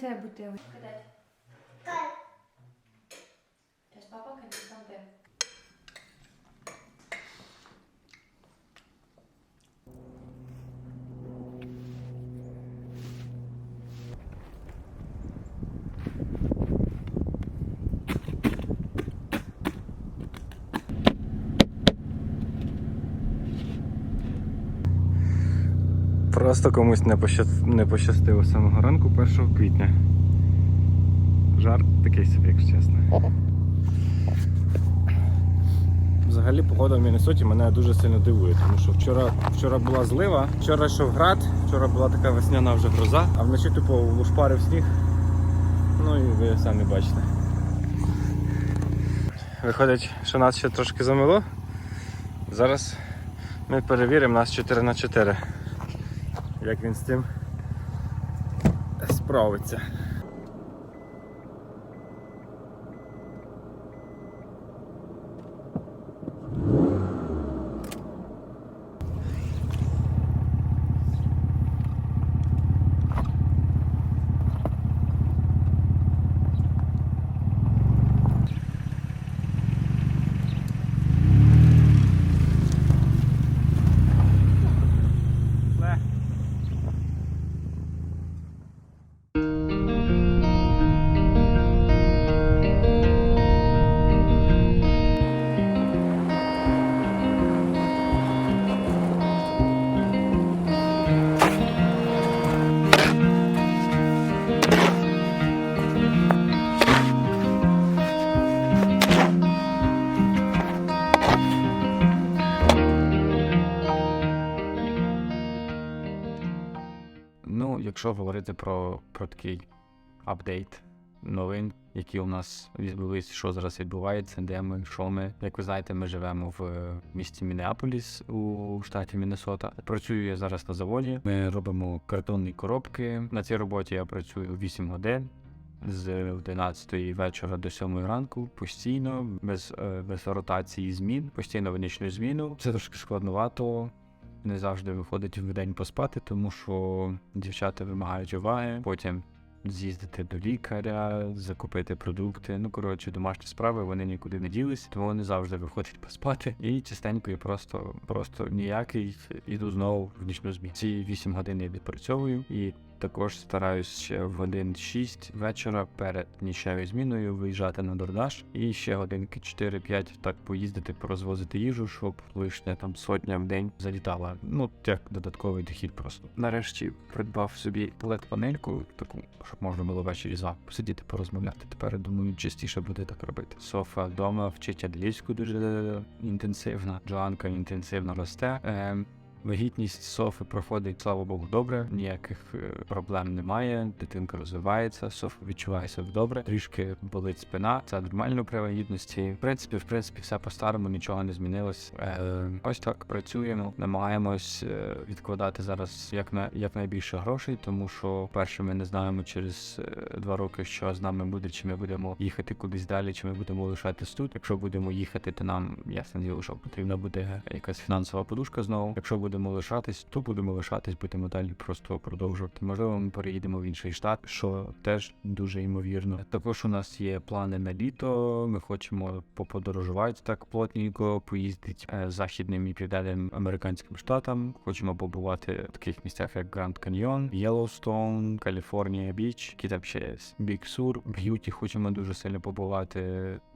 це бутилочка. Кидать. Кай. Сейчас папа кидает там де. Просто комусь не, пощас... не пощастило з самого ранку 1 квітня. Жарт такий собі, якщо чесно. Взагалі погода в Міннесоті мене дуже сильно дивує, тому що вчора, вчора була злива, вчора йшов град, вчора була така весняна вже гроза, а вночі тупо лушпарив сніг. Ну і ви самі бачите. Виходить, що нас ще трошки замило. Зараз ми перевіримо нас 4 на 4 як він з цим справиться. Якщо говорити про, про такий апдейт новин, які у нас відбулись, що зараз відбувається, де ми, що ми. Як ви знаєте, ми живемо в е, місті Мінеаполіс у штаті Міннесота. Працюю я зараз на заводі. Ми робимо картонні коробки. На цій роботі я працюю 8 годин. З 11 вечора до 7 ранку постійно, без, е, без ротації змін, постійно в нічну зміну. Це трошки складновато не завжди виходить в день поспати, тому що дівчата вимагають уваги, потім з'їздити до лікаря, закупити продукти. Ну коротше, домашні справи вони нікуди не ділись, тому не завжди виходить поспати. І частенько я просто просто ніякий іду знову в нічну зміну. Ці 8 годин я відпрацьовую і. Також стараюсь ще в годин 6 вечора перед нічною зміною виїжджати на Дордаш і ще годинки 4-5 так поїздити, порозвозити їжу, щоб лишня там сотня в день залітала. Ну як додатковий дохід просто. Нарешті придбав собі led панельку таку, щоб можна було ввечері за посидіти, порозмовляти. Тепер думаю, частіше буде так робити. Софа вдома вчить англійську дуже інтенсивно. Джоанка інтенсивно росте. Ем, Вагітність Софи проходить, слава Богу, добре. Ніяких е, проблем немає. Дитинка розвивається, Софа відчуває себе добре. Трішки болить спина. Це нормально при вагітності. В принципі, в принципі, все по-старому, нічого не змінилось. Е, ось так працюємо. Намагаємось е, відкладати зараз як на як найбільше грошей, тому що перше ми не знаємо через е, два роки, що з нами буде, чи ми будемо їхати кудись далі, чи ми будемо лишатись тут. Якщо будемо їхати, то нам ясно що потрібна буде якась фінансова подушка знову. Якщо будемо лишатись, то будемо лишатись, будемо далі просто продовжувати. Можливо, ми переїдемо в інший штат, що теж дуже ймовірно. Також у нас є плани на літо. Ми хочемо поподорожувати так плотненько, поїздити е, західним і південним американським штатам. Хочемо побувати в таких місцях, як Гранд Каньйон, Єлоустоун, Каліфорнія Біч, які там ще є Біг Сур, Б'юті. Хочемо дуже сильно побувати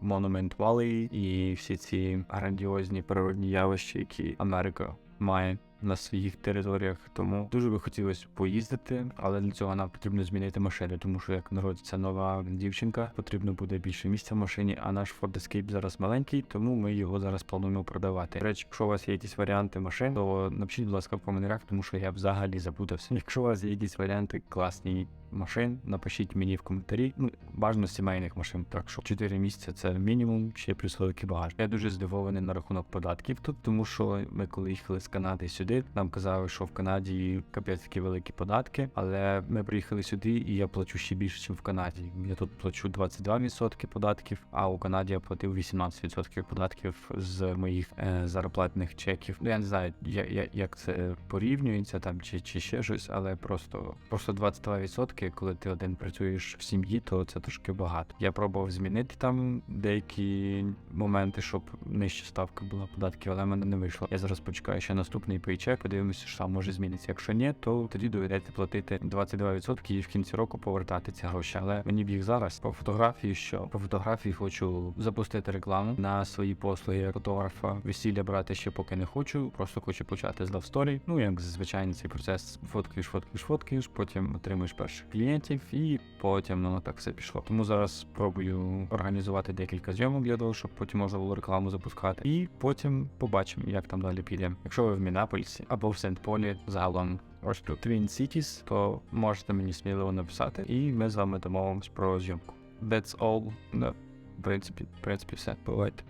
Монумент Валлey і всі ці грандіозні природні явища, які Америка my на своїх територіях. Тому дуже би хотілося поїздити, але для цього нам потрібно змінити машину, тому що як народиться нова дівчинка, потрібно буде більше місця в машині. А наш Ford Escape зараз маленький, тому ми його зараз плануємо продавати. До речі, якщо у вас є якісь варіанти машин, то напишіть, будь ласка, в коментарях, тому що я взагалі забудався. Якщо у вас є якісь варіанти класні машин, напишіть мені в коментарі. Ну, бажано сімейних машин, так що 4 місяці це мінімум, ще плюс великий багаж. Я дуже здивований на рахунок податків тут, тому що ми коли їхали з Канади сюди. Сюди. Нам казали, що в Канаді капець такі великі податки, але ми приїхали сюди, і я плачу ще більше, ніж в Канаді. Я тут плачу 22% податків, а у Канаді я платив 18% податків з моїх е, зарплатних чеків. Ну я не знаю, я, я, як це порівнюється там чи, чи ще щось, але просто просто 22%, коли ти один працюєш в сім'ї, то це трошки багато. Я пробував змінити там деякі моменти, щоб нижча ставка була податків, але в мене не вийшло. Я зараз почекаю ще наступний пейчек, подивимося, що там може змінитися. Якщо ні, то тоді доведеться платити 22% і в кінці року повертати ці гроші. Але мені б їх зараз по фотографії, що по фотографії хочу запустити рекламу на свої послуги як фотографа. Весілля брати ще поки не хочу. Просто хочу почати з Story. Ну як зазвичай цей процес фоткаєш, фоткаєш, фоткаєш, потім отримуєш перших клієнтів, і потім ну так все пішло. Тому зараз спробую організувати декілька зйомок для того, щоб потім можна було рекламу запускати. І потім побачимо, як там далі піде. Якщо ви в Мінаполісі або в Сент-Полі загалом. Ось тут Twin Cities, то можете мені сміливо написати, і ми з вами домовимось про зйомку. That's all. Да. В принципі, в принципі, все. Бувайте.